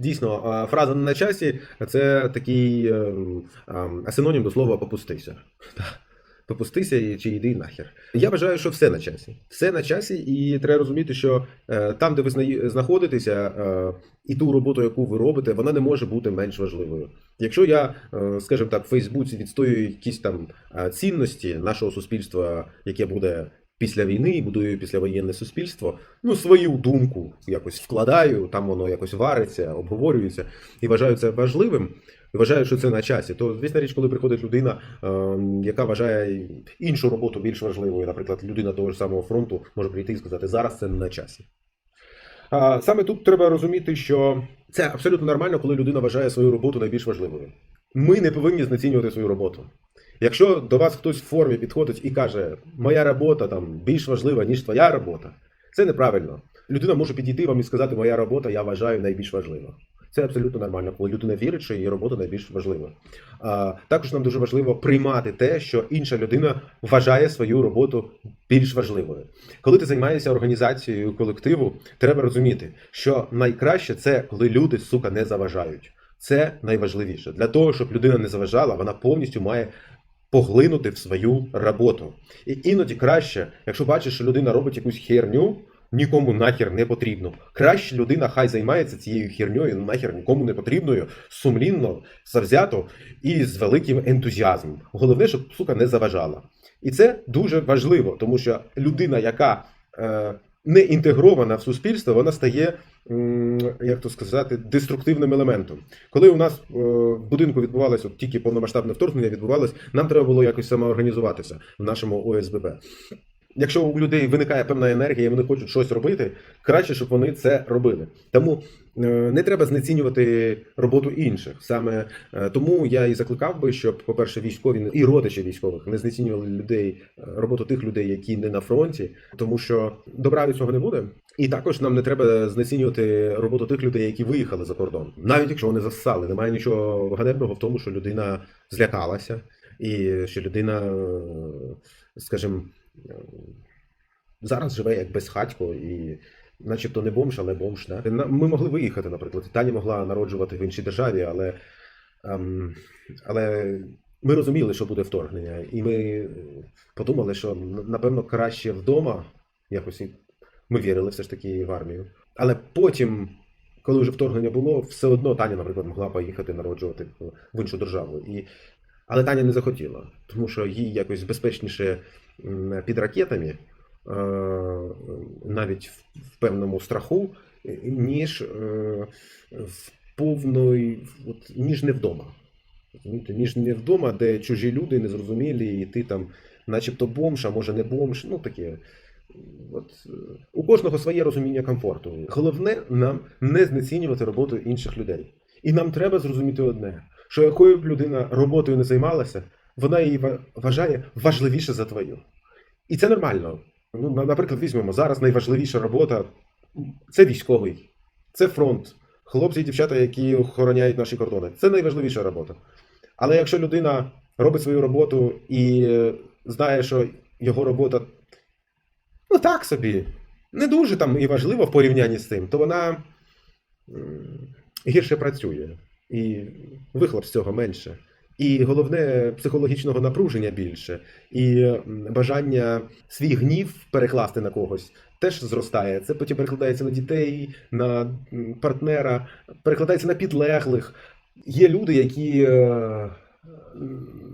Дійсно, фраза на часі це такий е, синонім до слова попустися. Попустися чи йди нахер. Я вважаю, що все на часі. Все на часі, і треба розуміти, що е, там, де ви знаходитеся, е, і ту роботу, яку ви робите, вона не може бути менш важливою. Якщо я, скажімо так, в Фейсбуці відстоюю якісь там цінності нашого суспільства, яке буде після війни, і будую післявоєнне суспільство, ну свою думку якось вкладаю, там воно якось вариться, обговорюється, і вважаю це важливим. І вважаю, що це на часі. То звісно річ, коли приходить людина, е, яка вважає іншу роботу більш важливою, наприклад, людина того ж самого фронту може прийти і сказати, зараз це не на часі. Саме тут треба розуміти, що це абсолютно нормально, коли людина вважає свою роботу найбільш важливою. Ми не повинні знецінювати свою роботу. Якщо до вас хтось в формі підходить і каже, моя робота там більш важлива, ніж твоя робота, це неправильно. Людина може підійти вам і сказати, моя робота я вважаю найбільш важлива. Це абсолютно нормально, коли людина вірить, що її робота найбільш важлива. А, також нам дуже важливо приймати те, що інша людина вважає свою роботу більш важливою. Коли ти займаєшся організацією колективу, треба розуміти, що найкраще це коли люди, сука, не заважають. Це найважливіше. Для того, щоб людина не заважала, вона повністю має поглинути в свою роботу. І іноді краще, якщо бачиш, що людина робить якусь херню, нікому нахер не потрібно. Краще людина хай займається цією херньою, нахер нікому не потрібною, сумлінно, завзято і з великим ентузіазмом. Головне, щоб сука не заважала. І це дуже важливо, тому що людина, яка е, не інтегрована в суспільство, вона стає, як то сказати, деструктивним елементом. Коли у нас е, в будинку відбувалося от тільки повномасштабне вторгнення, відбувалось, нам треба було якось самоорганізуватися в нашому ОСББ. Якщо у людей виникає певна енергія, і вони хочуть щось робити, краще, щоб вони це робили. Тому не треба знецінювати роботу інших. Саме е, тому я і закликав би, щоб, по-перше, військові і родичі військових не знецінювали людей, е, роботу тих людей, які не на фронті, тому що добра від цього не буде. І також нам не треба знецінювати роботу тих людей, які виїхали за кордон, навіть якщо вони зассали. Немає нічого ганебного в тому, що людина злякалася, і що людина, е, скажімо, е, зараз живе як безхатько і. Начебто не бомж, але бомж. Да? Ми могли виїхати, наприклад. Таня могла народжувати в іншій державі, але, ем, але ми розуміли, що буде вторгнення. І ми подумали, що напевно краще вдома якось ми вірили все ж таки в армію. Але потім, коли вже вторгнення було, все одно Таня, наприклад, могла поїхати народжувати в іншу державу. І... Але Таня не захотіла, тому що їй якось безпечніше під ракетами, навіть в певному страху, е, ніж е, в повної, от, ніж не вдома. Ніж не вдома, де чужі люди незрозумілі, і ти там, начебто бомж, а може не бомж. Ну таке. От, е, у кожного своє розуміння комфорту. Головне нам не знецінювати роботу інших людей. І нам треба зрозуміти одне: що якою б людина роботою не займалася, вона її вважає важливіше за твою. І це нормально. Ну, наприклад, візьмемо зараз найважливіша робота це військовий, це фронт, хлопці і дівчата, які охороняють наші кордони. Це найважливіша робота. Але якщо людина робить свою роботу і е, знає, що його робота ну так собі, не дуже там і важлива в порівнянні з цим, то вона гірше працює. І вихлоп з цього менше. І головне, психологічного напруження більше, і бажання свій гнів перекласти на когось теж зростає. Це потім перекладається на дітей, на партнера, перекладається на підлеглих. Є люди, які, е,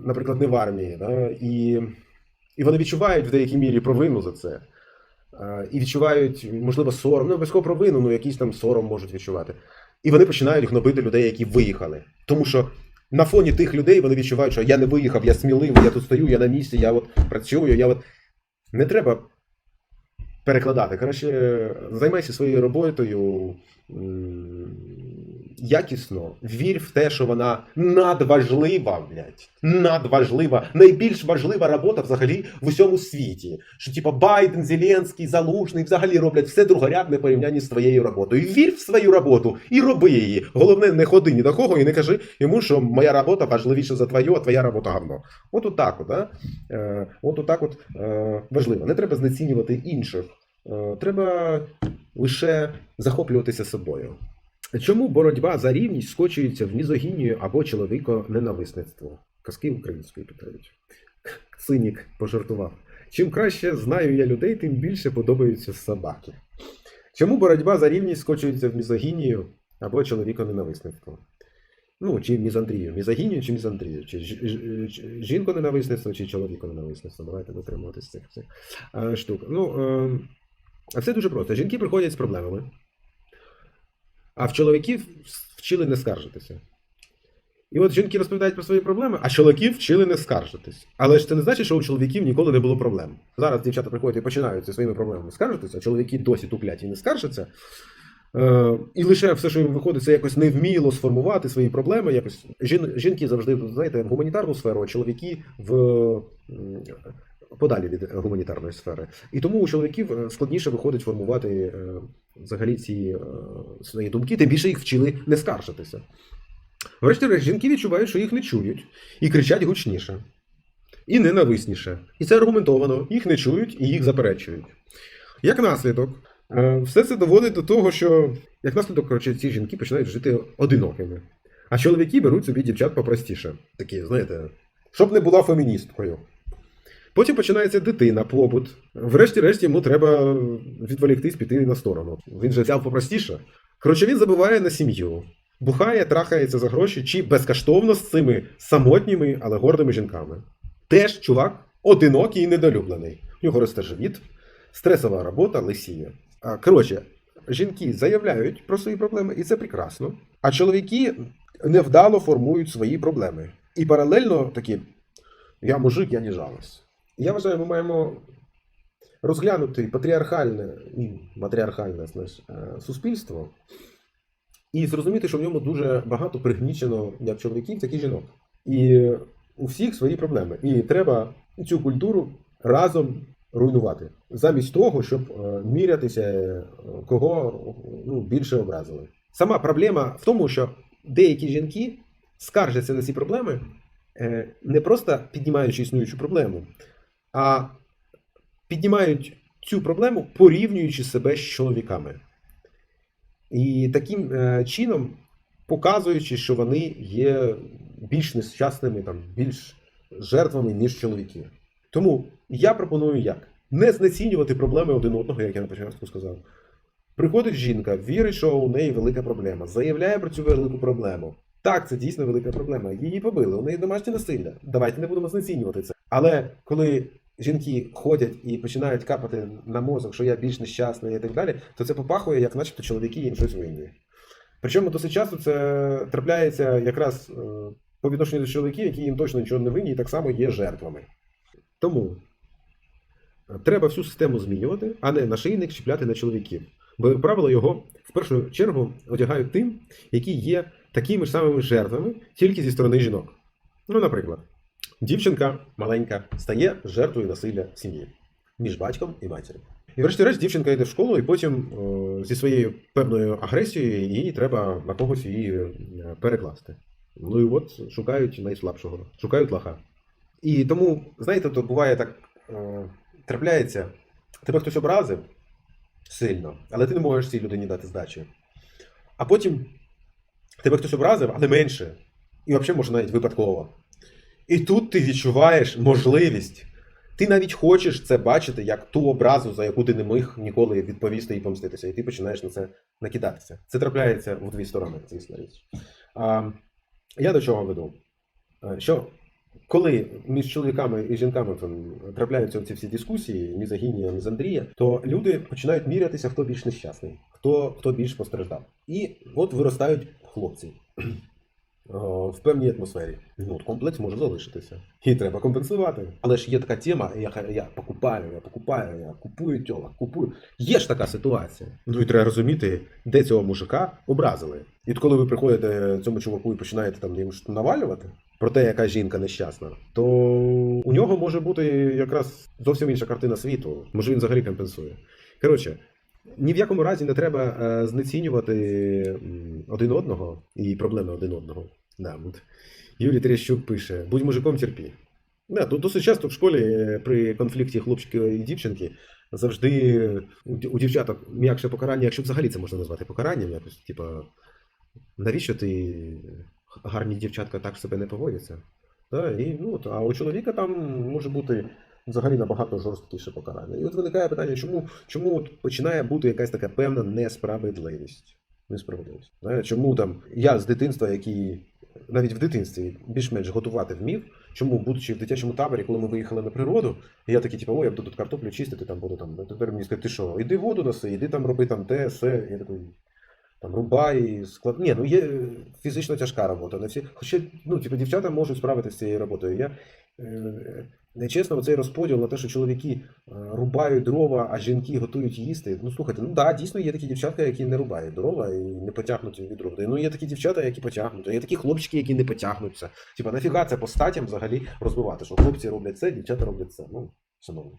наприклад, не в армії, да, і, і вони відчувають в деякій мірі провину за це. Е, І відчувають, можливо, сором, не обов'язково провину, ну якийсь там сором можуть відчувати. І вони починають гнобити людей, які виїхали. Тому що на фоні тих людей вони відчувають, що я не виїхав, я сміливий, я тут стою, я на місці, я от працюю, я от. Не треба перекладати. Краще займайся своєю роботою якісно, вір в те, що вона надважлива, блядь. Надважлива, найбільш важлива робота взагалі в усьому світі. Що типа Байден, Зеленський, Залужний взагалі роблять все другорядне в порівнянні з твоєю роботою. Вір в свою роботу і роби її. Головне, не ходи ні до кого і не кажи йому, що моя робота важливіша за твою, а твоя робота говно. От отак от, да? е, от отак от е, важливо. Не треба знецінювати інших. Е, треба лише захоплюватися собою. Чому боротьба за рівність скочується в мізогінію або чоловіко-ненависництво? Казки української питають. Цинік пожартував. Чим краще знаю я людей, тим більше подобаються собаки. Чому боротьба за рівність скочується в мізогінію або чоловіко-ненависництво? Ну, чи мізандрію. Мізогінію чи мізандрію? Чи жінко-ненависництво, чи чоловіко-ненависництво? Давайте дотримуватися цих всіх е, штук. Ну, е, а все дуже просто. Жінки приходять з проблемами, а в чоловіків вчили не скаржитися. І от жінки розповідають про свої проблеми, а чоловіків вчили не скаржитись. Але ж це не значить, що у чоловіків ніколи не було проблем. Зараз дівчата приходять і починають зі своїми проблемами скаржитися, а чоловіки досі туплять і не скаржаться. Е, і лише все, що їм виходить, це якось невміло сформувати свої проблеми. Якось жін, жінки завжди знаєте в гуманітарну сферу, а чоловіки в подалі від гуманітарної сфери. І тому у чоловіків е, складніше виходить формувати е, взагалі ці е, свої думки, тим більше їх вчили не скаржитися. Врешті-решт, жінки відчувають, що їх не чують, і кричать гучніше, і ненависніше. І це аргументовано, їх не чують і їх заперечують. Як наслідок, все це доводить до того, що як наслідок, коротше, ці жінки починають жити одинокими. А чоловіки беруть собі дівчат попростіше. Такі, знаєте, щоб не була феміністкою. Потім починається дитина, побут. Врешті-решт йому треба відволіктись, піти на сторону. Він же взяв попростіше. Коротше, він забуває на сім'ю, бухає, трахається за гроші чи безкоштовно з цими самотніми, але гордими жінками. Теж чувак одинокий і недолюблений. У нього росте живіт, стресова робота, лисіє. Коротше, жінки заявляють про свої проблеми, і це прекрасно. А чоловіки невдало формують свої проблеми. І паралельно такі: я мужик, я не жалость. Я вважаю, ми маємо розглянути патріархальне і матріархальне знаєш, е, суспільство і зрозуміти, що в ньому дуже багато пригнічено як чоловіків, так і жінок. І у всіх свої проблеми. І треба цю культуру разом руйнувати, замість того, щоб е, мірятися, е, кого ну, більше образили. Сама проблема в тому, що деякі жінки скаржаться на ці проблеми, не просто піднімаючи існуючу проблему, а піднімають цю проблему, порівнюючи себе з чоловіками. І таким е, чином показуючи, що вони є більш нещасними, там, більш жертвами, ніж чоловіки. Тому я пропоную як? Не знецінювати проблеми один одного, як я на початку сказав. Приходить жінка, вірить, що у неї велика проблема, заявляє про цю велику проблему. Так, це дійсно велика проблема. Її побили, у неї домашнє насилля. Давайте не будемо знецінювати це. Але коли жінки ходять і починають капати на мозок, що я більш нещасний і так далі, то це попахує, як начебто чоловіки їм щось винні. Причому досить часто це трапляється якраз е, по відношенню до чоловіків, які їм точно нічого не винні, і так само є жертвами. Тому е, треба всю систему змінювати, а не нашийник чіпляти на чоловіків. Бо, як правило, його в першу чергу одягають тим, які є такими ж самими жертвами, тільки зі сторони жінок. Ну, наприклад, дівчинка маленька стає жертвою насилля в сім'ї між батьком і матір'ю. І врешті-решт дівчинка йде в школу, і потім е, зі своєю певною агресією їй треба на когось її е, перекласти. Ну і от шукають найслабшого, шукають лаха. І тому, знаєте, то буває так, е, трапляється, тебе хтось образив сильно, але ти не можеш цій людині дати здачі. А потім тебе хтось образив, але менше. І взагалі може навіть випадково. І тут ти відчуваєш можливість. Ти навіть хочеш це бачити як ту образу, за яку ти не міг ніколи відповісти і помститися, і ти починаєш на це накидатися. Це трапляється в дві сторони, звісно річ. Я до чого веду? Що коли між чоловіками і жінками там, трапляються ці всі дискусії, мізогінія, мізандрія, то люди починають мірятися, хто більш нещасний, хто, хто більш постраждав. І от виростають хлопці. О, В певній атмосфері. Ну, комплекс може залишитися. І треба компенсувати. Але ж є така тема, я, я покупаю, я покупаю, я купую тіла, купую. Є ж така ситуація. Ну і треба розуміти, де цього мужика образили. І коли ви приходите цьому чуваку і починаєте там щось навалювати про те, яка жінка нещасна, то у нього може бути якраз зовсім інша картина світу. Може він взагалі компенсує. Коротше, ні в якому разі не треба е, знецінювати один одного і проблеми один одного. Да, от. Юрій Терещук пише: будь мужиком терпі. Да, тут досить часто в школі е, при конфлікті хлопчика і дівчинки завжди у дівчаток м'якше покарання, якщо взагалі це можна назвати покаранням, якось, типа, навіщо ти гарні дівчатка так себе не поводяться? Да, і, ну, а у чоловіка там може бути взагалі набагато жорсткіше покарання. І от виникає питання, чому, чому от починає бути якась така певна несправедливість? Несправедливість. Знає, чому там я з дитинства, який навіть в дитинстві більш-менш готувати вмів, чому, будучи в дитячому таборі, коли ми виїхали на природу, я такий, типу, о, я буду тут картоплю чистити, там буду там. Тепер мені сказати, ти що, іди воду носи, іди там роби там те, все. Я такий, там рубай, склад. Ні, ну є фізично тяжка робота. Не всі. Хоча, ну, типу, дівчата можуть справитися з цією роботою. Я е, нечесно, цей розподіл на те, що чоловіки е, рубають дрова, а жінки готують їсти. Ну слухайте, ну да, дійсно є такі дівчатка, які не рубають дрова і не потягнуті від роботи. Ну є такі дівчата, які потягнуті, є такі хлопчики, які не потягнуться. Типа, нафіга це по статям взагалі розвивати, що хлопці роблять це, дівчата роблять це. Ну, шановні.